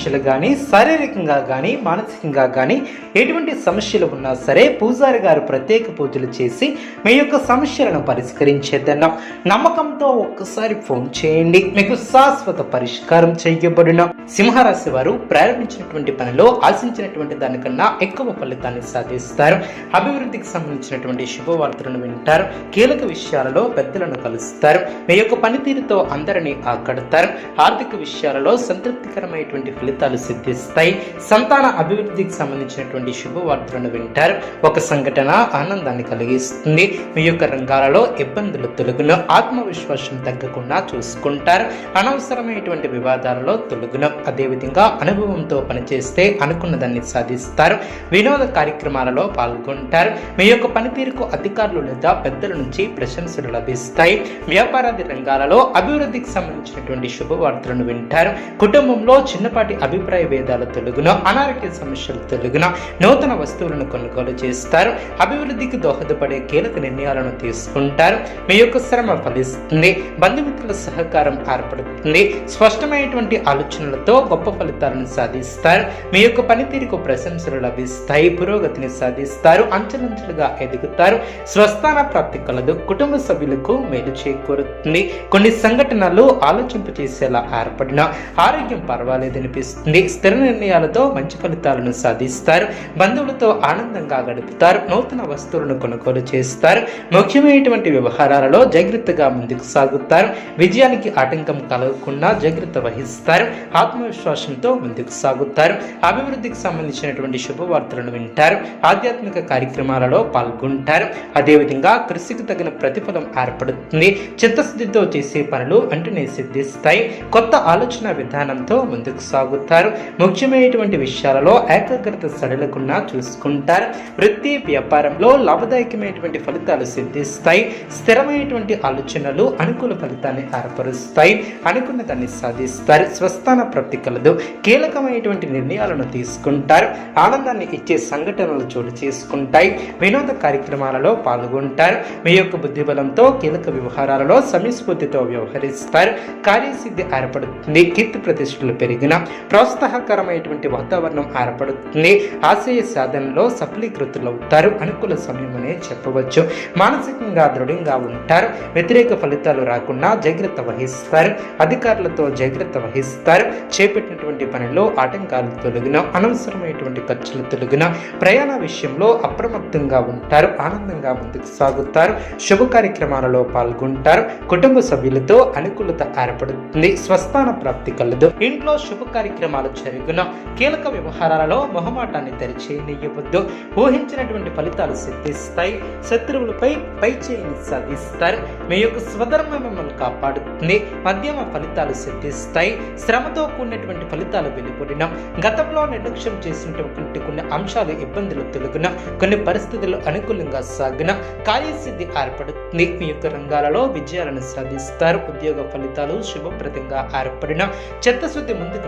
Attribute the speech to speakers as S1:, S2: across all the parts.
S1: సమస్యలు కానీ శారీరకంగా కానీ మానసికంగా కానీ ఎటువంటి సమస్యలు ఉన్నా సరే పూజారి గారు ప్రత్యేక పూజలు చేసి మీ యొక్క సమస్యలను పరిష్కరించేద్దన్నాం నమ్మకంతో ఒక్కసారి ఫోన్ చేయండి. మీకు శాశ్వత పరిష్కారం చేయబడిన. సింహరాశి వారు ప్రారంభించినటువంటి పనిలో ఆశించినటువంటి దానికన్నా ఎక్కువ ఫలితాన్ని సాధిస్తారు. అభివృద్ధికి సంబంధించినటువంటి శుభవార్తలను వింటారు. కీలక విషయాలలో పెద్దలను కలుస్తారు. మీ యొక్క పనితీరుతో అందరినీ ఆకడతారు. ఆర్థిక విషయాలలో సంతృప్తికరమైనటువంటి ఫలితాలు సిద్ధిస్తాయి. సంతాన అభివృద్ధికి సంబంధించినటువంటి శుభవార్తలను వింటారు. ఒక సంఘటన ఆనందాన్ని కలిగిస్తుంది. మీ యొక్క రంగాలలో ఇబ్బందులు తొలగును ఆత్మవిశ్వాసం తగ్గకుండా చూసుకుంటారు. అనవసరమైనటువంటి వివాదాలలో తొలగును. అదేవిధంగా అనుభవంతో పనిచేస్తే అనుకున్న దాన్ని సాధిస్తారు. వినోద కార్యక్రమాలలో పాల్గొంటారు. మీ యొక్క పనితీరుకు అధికారులు లేదా పెద్దల నుంచి ప్రశంసలు లభిస్తాయి. వ్యాపారాది రంగాలలో అభివృద్ధికి సంబంధించినటువంటి శుభవార్తలను వింటారు. కుటుంబంలో చిన్నపాటి అభిప్రాయ భేదాలు తొలగున అనారోగ్య సమస్యలు తొలగున నూతన వస్తువులను కొనుగోలు చేస్తారు అభివృద్ధికి దోహదపడే కీలక నిర్ణయాలను తీసుకుంటారు. మీ యొక్క శ్రమ ఫలిస్తుంది బంధుమిత్రుల సహకారం ఏర్పడుతుంది స్పష్టమైనటువంటి ఆలోచనలతో గొప్ప ఫలితాలను సాధిస్తారు. మీ యొక్క పనితీరుకు ప్రశంసలు లభిస్తాయి పురోగతిని సాధిస్తారు అంచెలంచెలుగా ఎదుగుతారు. స్వస్థాన ప్రాప్తి కలదు కుటుంబ సభ్యులకు మేలు చేకూరుతుంది. కొన్ని సంఘటనలు ఆలోచింపు చేసేలా ఏర్పడిన ఆరోగ్యం పర్వాలేదనిపిస్తుంది స్థిర నిర్ణయాలతో మంచి ఫలితాలను సాధిస్తారు. బంధువులతో ఆనందంగా గడుపుతారు. నూతన వస్తువులను కొనుగోలు చేస్తారు. ముఖ్యమైనటువంటి వ్యవహారాలలో జాగ్రత్తగా ముందుకు సాగుతారు. విజయానికి ఆటంకం కలగకుండా జాగ్రత్త వహిస్తారు. ఆత్మవిశ్వాసంతో ముందుకు సాగుతారు. అభివృద్ధికి సంబంధించినటువంటి శుభవార్తలను వింటారు. ఆధ్యాత్మిక కార్యక్రమాలలో పాల్గొంటారు. అదేవిధంగా కృషికి తగిన ప్రతిఫలం ఏర్పడుతుంది. చిత్తశుద్ధితో చేసే పనులు వెంటనే సిద్ధిస్తాయి. కొత్త ఆలోచన విధానంతో ముందుకు సాగు సాగుతారు. ముఖ్యమైనటువంటి విషయాలలో ఏకాగ్రత సడలకుండా చూసుకుంటారు. వృత్తి వ్యాపారంలో లాభదాయకమైనటువంటి ఫలితాలు సిద్ధిస్తాయి. స్థిరమైనటువంటి ఆలోచనలు అనుకూల ఫలితాన్ని ఏర్పరుస్తాయి. అనుకున్న దాన్ని సాధిస్తారు. స్వస్థాన ప్రాప్తి కలదు. కీలకమైనటువంటి నిర్ణయాలను తీసుకుంటారు. ఆనందాన్ని ఇచ్చే సంఘటనలు చోటు చేసుకుంటాయి. వినోద కార్యక్రమాలలో పాల్గొంటారు. మీ యొక్క బుద్ధిబలంతో కీలక వ్యవహారాలలో సమయస్ఫూర్తితో వ్యవహరిస్తారు. కార్యసిద్ధి ఏర్పడుతుంది. కీర్తి ప్రతిష్టలు పెరిగిన ప్రోత్సాహకరమైనటువంటి వాతావరణం ఏర్పడుతుంది. ఆశయ సాధనలో సఫలీకృతులవుతారు అనుకూల సమయమనే చెప్పవచ్చు. మానసికంగా దృఢంగా ఉంటారు. వ్యతిరేక ఫలితాలు రాకుండా జాగ్రత్త వహిస్తారు. అధికారులతో జాగ్రత్త వహిస్తారు. చేపట్టినటువంటి పనిలో ఆటంకాలు తొలగిన అనవసరమైనటువంటి ఖర్చులు తొలగిన ప్రయాణ విషయంలో అప్రమత్తంగా ఉంటారు. ఆనందంగా ముందుకు సాగుతారు. శుభ కార్యక్రమాలలో పాల్గొంటారు. కుటుంబ సభ్యులతో అనుకూలత ఏర్పడుతుంది. స్వస్థాన ప్రాప్తి కలదు. ఇంట్లో శుభ కార్యక్రమాలు జరుగున. కీలక వ్యవహారాలలో మొహమాటాన్ని తెరిచేయనివ్వద్దు ఊహించినటువంటి ఫలితాలు సిద్ధిస్తాయి. శత్రువులపై పై చేయిని సాధిస్తారు. మీ యొక్క స్వధర్మ మిమ్మల్ని కాపాడుతుంది. మధ్యమ ఫలితాలు సిద్ధిస్తాయి. శ్రమతో కూడినటువంటి ఫలితాలు వెలువడిన గతంలో నిర్లక్ష్యం చేసినటువంటి కొన్ని అంశాలు ఇబ్బందులు తొలగిన కొన్ని పరిస్థితులు అనుకూలంగా సాగిన కార్యసిద్ధి ఏర్పడుతుంది. మీ యొక్క రంగాలలో విజయాలను సాధిస్తారు. ఉద్యోగ ఫలితాలు శుభప్రదంగా ఏర్పడిన చిత్తశుద్ధి ముందుకు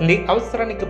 S1: Link Australia ke.